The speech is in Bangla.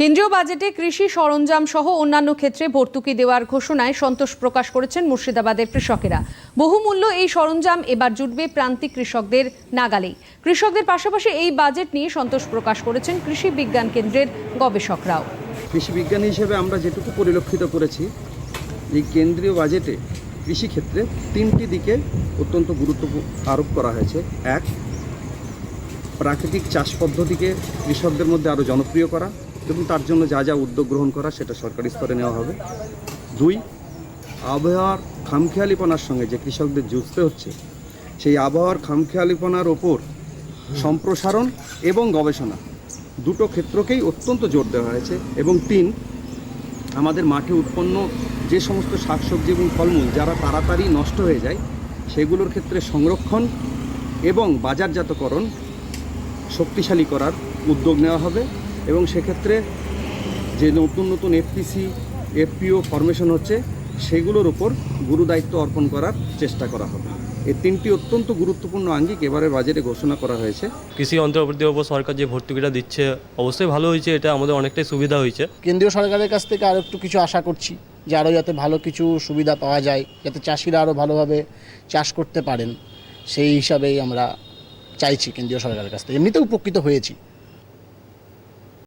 কেন্দ্রীয় বাজেটে কৃষি সরঞ্জাম সহ অন্যান্য ক্ষেত্রে ভর্তুকি দেওয়ার ঘোষণায় সন্তোষ প্রকাশ করেছেন মুর্শিদাবাদের কৃষকেরা। বহুমূল্য এই সরঞ্জাম এবার জুটবে প্রান্তিক কৃষকদের নাগালেই। কৃষকদের পাশাপাশি এই বাজেট নিয়ে সন্তোষ প্রকাশ করেছেন কৃষি বিজ্ঞান কেন্দ্রের গবেষকরাও। কৃষি বিজ্ঞানী হিসেবে আমরা যেটুকু পরিলক্ষিত করেছি, এই কেন্দ্রীয় বাজেটে কৃষিক্ষেত্রে তিনটি দিকে অত্যন্ত গুরুত্ব আরোপ করা হয়েছে। এক, প্রাকৃতিক চাষ পদ্ধতিকে কৃষকদের মধ্যে আরও জনপ্রিয় করা। এবং তার জন্য যা যা উদ্যোগ গ্রহণ করা সেটা সরকারি স্তরে নেওয়া হবে। দুই, আবহাওয়ার খামখেয়ালিপনার সঙ্গে যে কৃষকদের যুঝতে হচ্ছে, সেই আবহাওয়ার খামখেয়ালিপনার ওপর সম্প্রসারণ এবং গবেষণা দুটো ক্ষেত্রকেই অত্যন্ত জোর দেওয়া হয়েছে। এবং তিন, আমাদের মাঠে উৎপন্ন যে সমস্ত শাকসবজি এবং ফলমূল যারা তাড়াতাড়ি নষ্ট হয়ে যায়, সেগুলোর ক্ষেত্রে সংরক্ষণ এবং বাজারজাতকরণ শক্তিশালী করার উদ্যোগ নেওয়া হবে। এবং সেক্ষেত্রে যে নতুন নতুন এফপিসি এফপিও ফরমেশন হচ্ছে সেগুলোর উপর গুরুদায়িত্ব অর্পণ করার চেষ্টা করা হবে। এই তিনটি অত্যন্ত গুরুত্বপূর্ণ আঙ্গিক এবারের বাজেটে ঘোষণা করা হয়েছে। কৃষি যন্ত্রপাতির ওপর সরকার যে ভর্তুকিটা দিচ্ছে অবশ্যই ভালো হয়েছে এটা আমাদের অনেকটাই সুবিধা হয়েছে। কেন্দ্রীয় সরকারের কাছ থেকে আরও একটু কিছু আশা করছি যে আরও যাতে ভালো কিছু সুবিধা পাওয়া যায় যাতে চাষিরা আরও ভালোভাবে চাষ করতে পারেন। সেই হিসাবেই আমরা চাইছি কেন্দ্রীয় সরকারের কাছ থেকে। এমনিতেও উপকৃত হয়েছি।